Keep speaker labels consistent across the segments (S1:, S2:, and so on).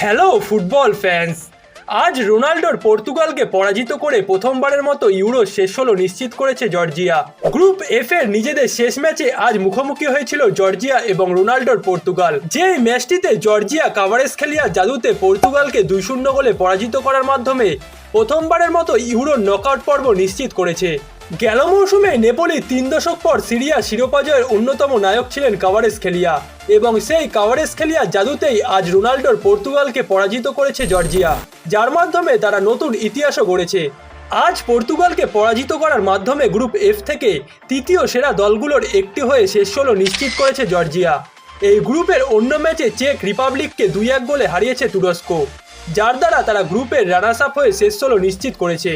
S1: Hello football fans আজ রোনাল্ডোর পর্তুগালকে পরাজিত করে প্রথমবারের মতো ইউরো শেষ হলো নিশ্চিত করেছে জর্জিয়া। গ্রুপ এফ এর নিজেদের শেষ ম্যাচে আজ মুখোমুখি হয়েছিল জর্জিয়া এবং রোনাল্ডোর পর্তুগাল। যে ম্যাচটিতে জর্জিয়া কাভারেজ খেলিয়া জাদুতে পর্তুগালকে দুই শূন্য গোলে পরাজিত করার মাধ্যমে প্রথমবারের মতো ইউরো নকআউট পর্ব নিশ্চিত করেছে। গেল মৌসুমে নেপোলি তিন দশক পর সিরিয়া শিরোপা জয়ের অন্যতম নায়ক ছিলেন কাভারেজ খেলিয়া এবং সেই কাভারেজ খেলিয়া জাদুতেই আজ রোনাল্ডোর পর্তুগালকে পরাজিত করেছে জর্জিয়া, যার মাধ্যমে তারা নতুন ইতিহাসও গড়েছে। আজ পর্তুগালকে পরাজিত করার মাধ্যমে গ্রুপ এফ থেকে তৃতীয় সেরা দলগুলোর একটি হয়ে শেষ হলো নিশ্চিত করেছে জর্জিয়া। এই গ্রুপের অন্য ম্যাচে চেক রিপাবলিককে দুই এক গোলে হারিয়েছে তুরস্ক। যার দ্বারা তারা গ্রুপের রানার্স আপ হয়ে শেষ ষোলো নিশ্চিত করেছে।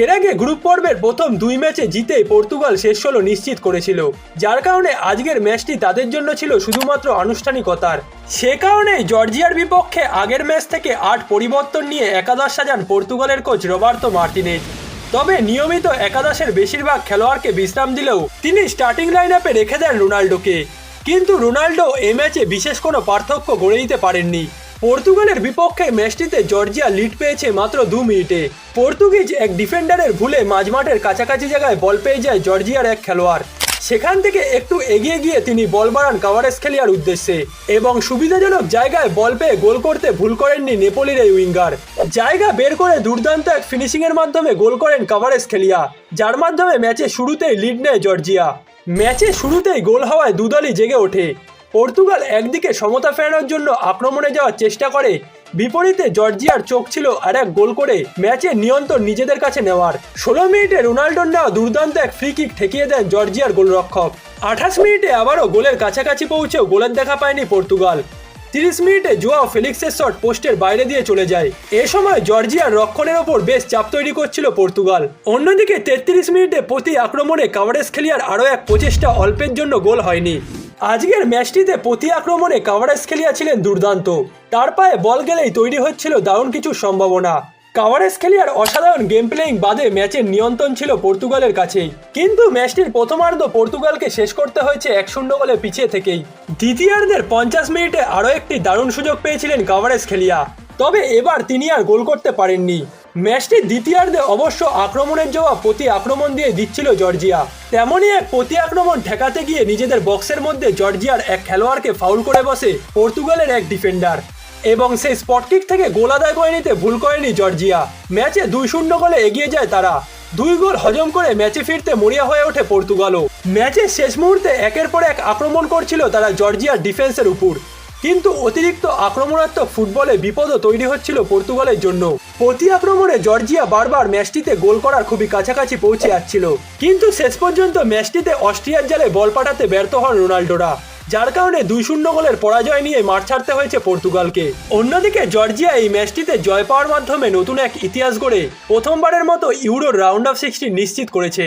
S1: এর আগে গ্রুপ পর্বের প্রথম দুই ম্যাচে জিতে পর্তুগাল শেষ ষোলো নিশ্চিত করেছিল। যার কারণে আজকের ম্যাচটি তাদের জন্য ছিল শুধুমাত্র আনুষ্ঠানিকতার। সে কারণেই জর্জিয়ার বিপক্ষে আগের ম্যাচ থেকে আট পরিবর্তন নিয়ে একাদশ সাজান পর্তুগালের কোচ রবার্তো মার্টিনেজ। তবে নিয়মিত একাদশের বেশিরভাগ খেলোয়াড়কে বিশ্রাম দিলেও তিনি স্টার্টিং লাইন আপে রেখে দেন রোনাল্ডোকে। কিন্তু রোনাল্ডো এ ম্যাচে বিশেষ কোনো পার্থক্য গড়ে দিতে পারেননি। পর্তুগালের বিপক্ষে ম্যাচটিতে জর্জিয়া লিড পেয়েছে মাত্র দু মিনিটে। পর্তুগিজ এক ডিফেন্ডারের ভুলে মাঝমাঠের কাছাকাছি জায়গায় বল পেয়ে যায় জর্জিয়ার এক খেলোয়াড়। সেখান থেকে একটু এগিয়ে গিয়ে তিনি বল বাড়ান কাভারেজ খেলিয়ার উদ্দেশ্যে এবং সুবিধাজনক জায়গায় বল পেয়ে গোল করতে ভুল করেননি নেপোলির এই উইঙ্গার। জায়গা বের করে দুর্দান্ত এক ফিনিশিংয়ের মাধ্যমে গোল করেন কাভারেজ খেলিয়া, যার মাধ্যমে ম্যাচে শুরুতেই লিড নেয় জর্জিয়া। ম্যাচে শুরুতেই গোল হওয়ায় দুদলই জেগে ওঠে। পর্তুগাল একদিকে সমতা ফেরানোর জন্য আক্রমণে যাওয়ার চেষ্টা করে, বিপরীতে জর্জিয়ার চোখ ছিল আর এক গোল করে ম্যাচের নিয়ন্ত্রণ নিজেদের কাছে নেওয়ার। ষোলো মিনিটে রোনাল্ডোর নেওয়া দুর্দান্ত এক ফ্রি কিক ঠেকিয়ে দেন জর্জিয়ার গোলরক্ষক। আঠাশ মিনিটে আবারও গোলের কাছাকাছি পৌঁছেও গোলের দেখা পায়নি পর্তুগাল। তিরিশ মিনিটে জোয়াও ফেলিক্সের শট পোস্টের বাইরে দিয়ে চলে যায়। এ সময় জর্জিয়ার রক্ষণের ওপর বেশ চাপ তৈরি করছিল পর্তুগাল। অন্যদিকে তেত্রিশ মিনিটে প্রতি আক্রমণে কাভারেজ খেলিয়ার আরও এক প্রচেষ্টা অল্পের জন্য গোল হয়নি। আজকের ম্যাচটিতে প্রতি আক্রমণে কাভারেজ খেলিয়াছিলেন দুর্দান্ত। তার পায়ে বল গেলেই তৈরি হচ্ছিল দারুণ কিছু সম্ভাবনা। কাভারেজ খেলিয়ার অসাধারণ গেম প্লেয়িং বাদে ম্যাচের নিয়ন্ত্রণ ছিল পর্তুগালের কাছেই। কিন্তু ম্যাচটির প্রথমার্ধ পর্তুগালকে শেষ করতে হয়েছে এক শূন্য গোলে পিছিয়ে থেকেই। দ্বিতীয়ার্ধের পঞ্চাশ মিনিটে আরও একটি দারুণ সুযোগ পেয়েছিলেন কাভারেজ খেলিয়া। তবে এবার তিনি আর গোল করতে পারেননি। ম্যাচটির দ্বিতীয়ার্ধে অবশ্য আক্রমণের জবাব প্রতি আক্রমণ দিয়ে দিচ্ছিল জর্জিয়া। তেমনই এক প্রতি আক্রমণ ঠেকাতে গিয়ে নিজেদের বক্সের মধ্যে জর্জিয়ার এক খেলোয়াড়কে ফাউল করে বসে পর্তুগালের এক ডিফেন্ডার। এবং সেই স্পট কিক থেকে গোল আদায় করে নিতে ভুল করেনি জর্জিয়া। ম্যাচে দুই শূন্য গোলে এগিয়ে যায় তারা। দুই গোল হজম করে ম্যাচে ফিরতে মরিয়া হয়ে ওঠে পর্তুগালও। ম্যাচের শেষ মুহূর্তে একের পর এক আক্রমণ করছিল তারা জর্জিয়ার ডিফেন্সের উপর। কিন্তু অতিরিক্ত আক্রমণাত্মক ফুটবলে বিপদও তৈরি হচ্ছিল পর্তুগালের জন্য। প্রতি আক্রমণে জর্জিয়া বারবার ম্যাচটিতে গোল করার খুবই কাছাকাছি পৌঁছে যাচ্ছিল। কিন্তু শেষ পর্যন্ত ম্যাচটিতে অস্ট্রিয়ার জালে বল পাঠাতে ব্যর্থ হন রোনাল্ডোরা, যার কারণে দুই শূন্য গোলের পরাজয় নিয়ে মাঠ ছাড়তে হয়েছে পর্তুগালকে। অন্যদিকে জর্জিয়া এই ম্যাচটিতে জয় পাওয়ার মাধ্যমে নতুন এক ইতিহাস গড়ে প্রথমবারের মতো ইউরোর রাউন্ড অফ সিক্সটি নিশ্চিত করেছে।